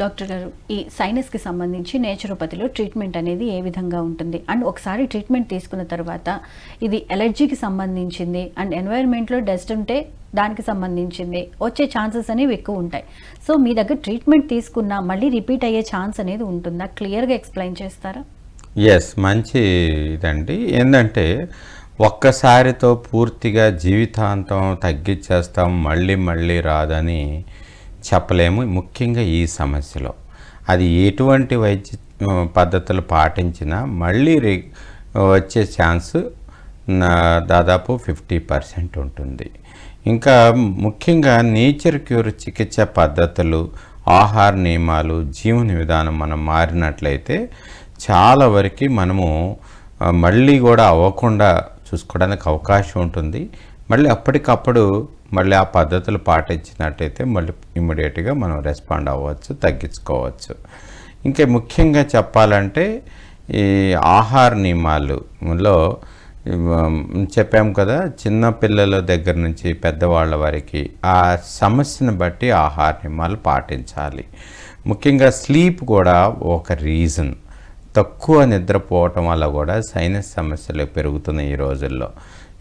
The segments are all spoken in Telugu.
డాక్టర్ గారు ఈ సైనస్కి సంబంధించి నేచురోపతిలో ట్రీట్మెంట్ అనేది ఏ విధంగా ఉంటుంది? అండ్ ఒకసారి ట్రీట్మెంట్ తీసుకున్న తర్వాత ఇది ఎలర్జీకి సంబంధించింది అండ్ ఎన్వైర్న్మెంట్లో డస్ట్ ఉంటే దానికి సంబంధించింది వచ్చే ఛాన్సెస్ అనేవి ఎక్కువ ఉంటాయి. సో మీ దగ్గర ట్రీట్మెంట్ తీసుకున్నా మళ్ళీ రిపీట్ అయ్యే ఛాన్స్ అనేది ఉంటుందా? క్లియర్గా ఎక్స్ప్లెయిన్ చేస్తారా? ఎస్ మంచి ఇదండి. ఏంటంటే ఒక్కసారితో పూర్తిగా జీవితాంతం తగ్గించేస్తాం మళ్ళీ మళ్ళీ రాదని చెప్పలేము. ముఖ్యంగా ఈ సమస్యలో. అది ఎటువంటి వైద్య పద్ధతులు పాటించినా మళ్ళీ రి వచ్చే ఛాన్స్ దాదాపు ఫిఫ్టీ పర్సెంట్ ఉంటుంది. ఇంకా ముఖ్యంగా నేచర్ క్యూర్ చికిత్స పద్ధతులు ఆహార నియమాలు జీవన విధానం మనం మారినట్లయితే చాలా వరకు మనము మళ్ళీ కూడా అవ్వకుండా చూసుకోవడానికి అవకాశం ఉంటుంది. మళ్ళీ అప్పటికప్పుడు మళ్ళీ ఆ పద్ధతులు పాటించినట్టయితే మళ్ళీ ఇమ్మీడియట్గా మనం రెస్పాండ్ అవ్వచ్చు తగ్గించుకోవచ్చు. ఇంకా ముఖ్యంగా చెప్పాలంటే ఈ ఆహార నియమాలులో ఉమ్, చెప్పాం కదా చిన్న పిల్లల దగ్గర నుంచి పెద్దవాళ్ళ వరకు ఆ సమస్యను బట్టి ఆహార నియమాలు పాటించాలి. ముఖ్యంగా స్లీప్ కూడా ఒక రీజన్. తక్కువ నిద్రపోవటం వల్ల కూడా సైనస్ సమస్యలు పెరుగుతున్నాయి ఈ రోజుల్లో.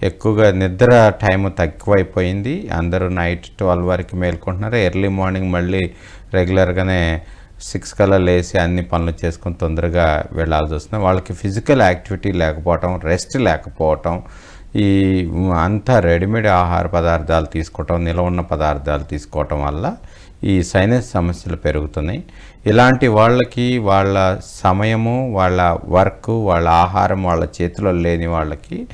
ఎక్కువగా నిద్ర టైం తక్కువైపోయింది. అందరూ నైట్ ట్వెల్వ్ వరకు మేల్కొంటున్నారు. ఎర్లీ మార్నింగ్ మళ్ళీ రెగ్యులర్గానే సిక్స్ కల్లా లేచి అన్ని పనులు చేసుకొని తొందరగా వెళ్ళాల్సి వస్తుంది. వాళ్ళకి ఫిజికల్ యాక్టివిటీ లేకపోవటం రెస్ట్ లేకపోవటం ఈ అంతా రెడీమేడ్ ఆహార పదార్థాలు తీసుకోవటం నిల్వ ఉన్న పదార్థాలు తీసుకోవటం వల్ల ఈ సైనస్ సమస్యలు పెరుగుతున్నాయి. ఇలాంటి వాళ్ళకి వాళ్ళ సమయము వాళ్ళ వర్క్ వాళ్ళ ఆహారం వాళ్ళ చేతిలో లేని వాళ్ళకి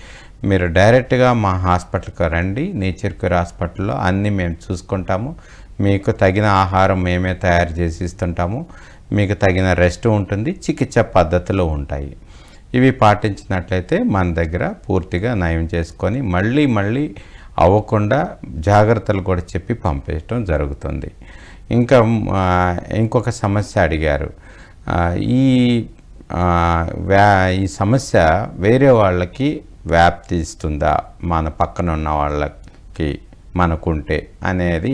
మీరు డైరెక్ట్గా మా హాస్పిటల్కి రండి. నేచర్ క్యూర్ హాస్పిటల్లో అన్నీ మేము చూసుకుంటాము. మీకు తగిన ఆహారం మేమే తయారు చేసి ఇస్తుంటాము. మీకు తగిన రెస్ట్ ఉంటుంది. చికిత్స పద్ధతులు ఉంటాయి. ఇవి పాటించినట్లయితే మన దగ్గర పూర్తిగా నయం చేసుకొని మళ్ళీ మళ్ళీ అవ్వకుండా జాగ్రత్తలు కూడా చెప్పి పంపించడం జరుగుతుంది. ఇంకా ఇంకొక సమస్య అడిగారు. ఈ వ్యా ఈ సమస్య వేరే వాళ్ళకి వ్యాప్తి ఇస్తుందా మన పక్కన ఉన్న వాళ్ళకి మనకుంటే అనేది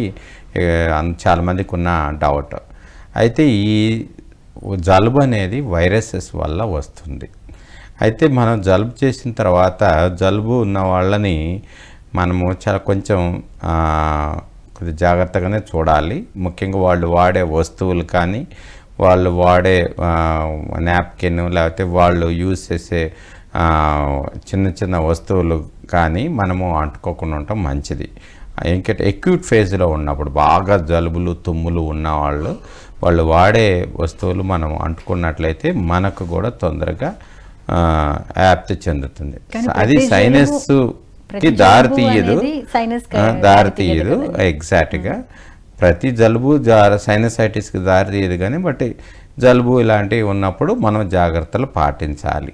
చాలామందికి ఉన్న డౌట్ అయితే ఈ జలుబు అనేది వైరసెస్ వల్ల వస్తుంది. అయితే మనం జలుబు చేసిన తర్వాత జలుబు ఉన్న వాళ్ళని మనము చాలా కొంచెం కొద్ది జాగ్రత్తగానే చూడాలి. ముఖ్యంగా వాళ్ళు వాడే వస్తువులు కానీ వాళ్ళు వాడే నాప్కిన్ లేకపోతే వాళ్ళు యూజ్ చేసే చిన్న చిన్న వస్తువులు కానీ మనము అంటుకోకుండా ఉండటం మంచిది. ఇంకా ఎక్యూట్ ఫేజ్లో ఉన్నప్పుడు బాగా జలుబులు తుమ్ములు ఉన్న వాళ్ళు వాడే వస్తువులు మనం అంటుకున్నట్లయితే మనకు కూడా తొందరగా ఆ, వ్యాప్తి చెందుతుంది. అది సైనస్కి దారి తీయదు. దారి తీయదు ఎగ్జాక్ట్గా ప్రతి జలుబు సైనసైటిస్కి దారి తీయదు కానీ బట్ జలుబు ఇలాంటివి ఉన్నప్పుడు మనం జాగ్రత్తలు పాటించాలి.